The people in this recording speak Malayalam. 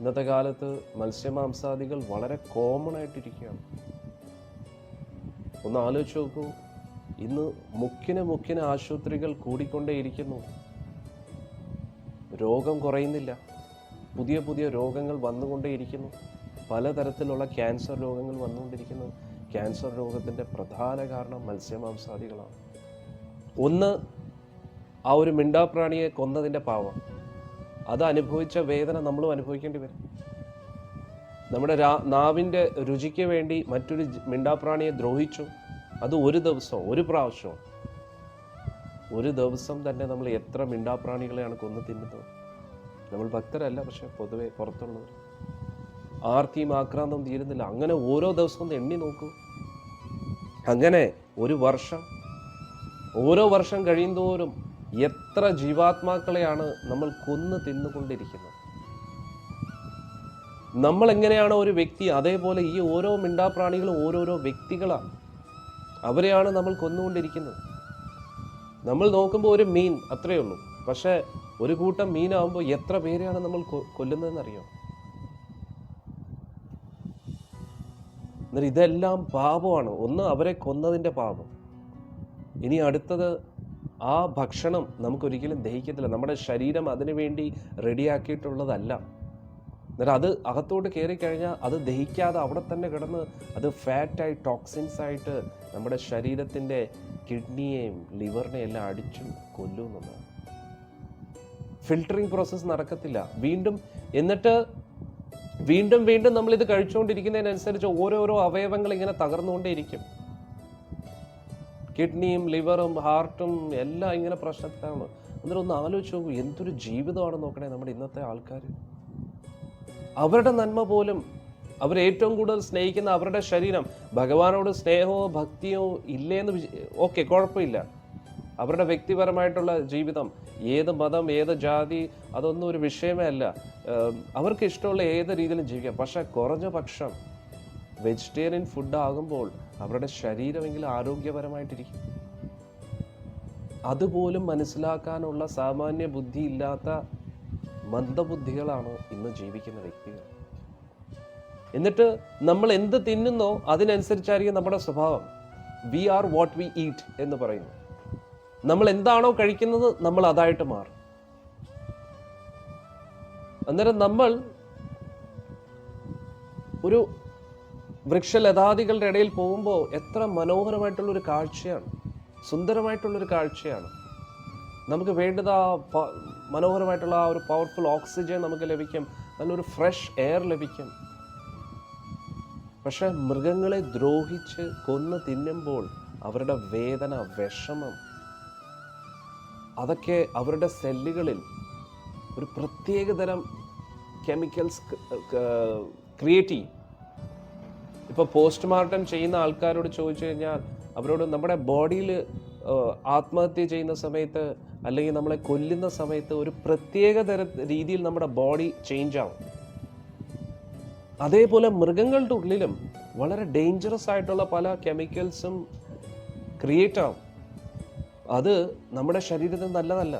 ഇന്നത്തെ കാലത്ത് മത്സ്യമാംസാദികൾ വളരെ കോമൺ ആയിട്ടിരിക്കുകയാണ്. ഒന്ന് ആലോചിച്ച് നോക്കൂ. ഇന്ന് മുക്കിന് മുക്കിന് ആശുപത്രികൾ കൂടിക്കൊണ്ടേയിരിക്കുന്നു. രോഗം കുറയുന്നില്ല. പുതിയ പുതിയ രോഗങ്ങൾ വന്നുകൊണ്ടേയിരിക്കുന്നു. പലതരത്തിലുള്ള ക്യാൻസർ രോഗങ്ങൾ വന്നുകൊണ്ടിരിക്കുന്നു. ക്യാൻസർ രോഗത്തിന്റെ പ്രധാന കാരണം മത്സ്യമാംസാദികളാണ്. ഒന്ന് ആ ഒരു മിണ്ടാപ്രാണിയെ കൊന്നതിന്റെ പാവം. അത് അനുഭവിച്ച വേദന നമ്മളും അനുഭവിക്കേണ്ടി വരും. നമ്മുടെ രാ നാവിന്റെ രുചിക്ക് വേണ്ടി മറ്റൊരു മിണ്ടാപ്രാണിയെ ദ്രോഹിച്ചു. അത് ഒരു ദിവസം ഒരു പ്രാവശ്യം. ഒരു ദിവസം തന്നെ നമ്മൾ എത്ര മിണ്ടാപ്രാണികളെയാണ് കൊന്നു തിന്നുന്നത്. നമ്മൾ ഭക്തരല്ല പക്ഷെ പൊതുവെ പുറത്തുള്ളവർ. ആർത്തിയും ആക്രാന്തം തീരുന്നില്ല. അങ്ങനെ ഓരോ ദിവസവും എണ്ണി നോക്കൂ. അങ്ങനെ ഒരു വർഷം ഓരോ വർഷം കഴിയുന്തോറും എത്ര ജീവാത്മാക്കളെയാണ് നമ്മൾ കൊന്നു തിന്നുകൊണ്ടിരിക്കുന്നത്? നമ്മൾ എങ്ങനെയാണ് ഒരു വ്യക്തി അതേപോലെ ഈ ഓരോ മിണ്ടാപ്രാണികളും ഓരോരോ വ്യക്തികളാണ്? അവരെയാണ് നമ്മൾ കൊന്നുകൊണ്ടിരിക്കുന്നത്. നമ്മൾ നോക്കുമ്പോൾ ഒരു മീൻ അത്രയേ ഉള്ളൂ. പക്ഷേ ഒരു കൂട്ടം മീനാകുമ്പോൾ എത്ര പേരെയാണ് നമ്മൾ കൊല്ലുന്നതെന്നറിയോ? ഇതെല്ലാം പാപമാണ്. ഒന്ന് അവരെ കൊന്നതിന്റെ പാപം. ഇനി അടുത്തത് ആ ഭക്ഷണം നമുക്കൊരിക്കലും ദഹിക്കത്തില്ല. നമ്മുടെ ശരീരം അതിനുവേണ്ടി റെഡിയാക്കിയിട്ടുള്ളതല്ല. എന്നിട്ട് അത് അകത്തോട്ട് കയറി കഴിഞ്ഞാൽ അത് ദഹിക്കാതെ അവിടെ തന്നെ കിടന്ന് അത് ഫാറ്റായി ടോക്സിൻസ് ആയിട്ട് നമ്മുടെ ശരീരത്തിന്റെ കിഡ്നിയെയും ലിവറിനെയും എല്ലാം അടിച്ചു കൊല്ലുമെന്നുള്ളതാണ് ഫിൽട്ടറിങ് പ്രോസസ്സ് നടക്കത്തില്ല. വീണ്ടും എന്നിട്ട് വീണ്ടും വീണ്ടും നമ്മൾ ഇത് കഴിച്ചുകൊണ്ടിരിക്കുന്നതിനനുസരിച്ച് ഓരോരോ അവയവങ്ങൾ ഇങ്ങനെ തകർന്നുകൊണ്ടേയിരിക്കും. കിഡ്നിയും ലിവറും ഹാർട്ടും എല്ലാം ഇങ്ങനെ പ്രശ്നത്തിലാണ്. എന്നിട്ട് ഒന്ന് ആലോചിച്ച് നോക്കൂ എന്തൊരു ജീവിതമാണ് നോക്കണേ നമ്മുടെ ഇന്നത്തെ ആൾക്കാർ അവരുടെ നന്മ പോലും അവർ ഏറ്റവും കൂടുതൽ സ്നേഹിക്കുന്ന അവരുടെ ശരീരം ഭഗവാനോട് സ്നേഹമോ ഭക്തിയോ ഇല്ലേന്ന് ഓക്കെ കുഴപ്പമില്ല. അവരുടെ വ്യക്തിപരമായിട്ടുള്ള ജീവിതം ഏത് മതം ഏത് ജാതി അതൊന്നും ഒരു വിഷയമേ അല്ല. അവർക്ക് ഇഷ്ടമുള്ള ഏത് രീതിയിലും ജീവിക്കാം. പക്ഷേ കുറഞ്ഞ പക്ഷം വെജിറ്റേറിയൻ ഫുഡ് ആകുമ്പോൾ അവരുടെ ശരീരമെങ്കിലും ആരോഗ്യപരമായിട്ടിരിക്കും. അതുപോലും മനസ്സിലാക്കാനുള്ള സാമാന്യ ബുദ്ധി ഇല്ലാത്ത മന്ദബുദ്ധികളാണ് ഇന്ന് ജീവിക്കുന്ന വ്യക്തികൾ. എന്നിട്ട് നമ്മൾ എന്ത് തിന്നുന്നോ അതിനനുസരിച്ചായിരിക്കും നമ്മുടെ സ്വഭാവം. We are what we eat എന്ന് പറയുന്നു. നമ്മൾ എന്താണോ കഴിക്കുന്നത് നമ്മൾ അതായിട്ട് മാറും. അന്നേരം നമ്മൾ ഒരു വൃക്ഷലതാദികളുടെ ഇടയിൽ പോകുമ്പോൾ എത്ര മനോഹരമായിട്ടുള്ളൊരു കാഴ്ചയാണ് സുന്ദരമായിട്ടുള്ളൊരു കാഴ്ചയാണ്. നമുക്ക് വേണ്ടത് ആ മനോഹരമായിട്ടുള്ള ആ ഒരു പവർഫുൾ ഓക്സിജൻ നമുക്ക് ലഭിക്കും നല്ലൊരു ഫ്രഷ് എയർ ലഭിക്കും. പക്ഷേ മൃഗങ്ങളെ ദ്രോഹിച്ച് കൊന്ന് തിന്നുമ്പോൾ അവരുടെ വേദന വിഷമം അതൊക്കെ അവരുടെ സെല്ലുകളിൽ ഒരു പ്രത്യേകതരം കെമിക്കൽസ് ക്രിയേറ്റ് ചെയ്യും. ഇപ്പോൾ പോസ്റ്റ്മോർട്ടം ചെയ്യുന്ന ആൾക്കാരോട് ചോദിച്ചു കഴിഞ്ഞാൽ അവരോട് നമ്മുടെ ബോഡിയിൽ ആത്മഹത്യ ചെയ്യുന്ന സമയത്ത് അല്ലെങ്കിൽ നമ്മളെ കൊല്ലുന്ന സമയത്ത് ഒരു പ്രത്യേക തര രീതിയിൽ നമ്മുടെ ബോഡി ചേഞ്ച് ആവും. അതേപോലെ മൃഗങ്ങളുടെ ഉള്ളിലും വളരെ ഡേഞ്ചറസ് ആയിട്ടുള്ള പല കെമിക്കൽസും ക്രിയേറ്റ് ആവും. അത് നമ്മുടെ ശരീരത്തിന് നല്ലതല്ല.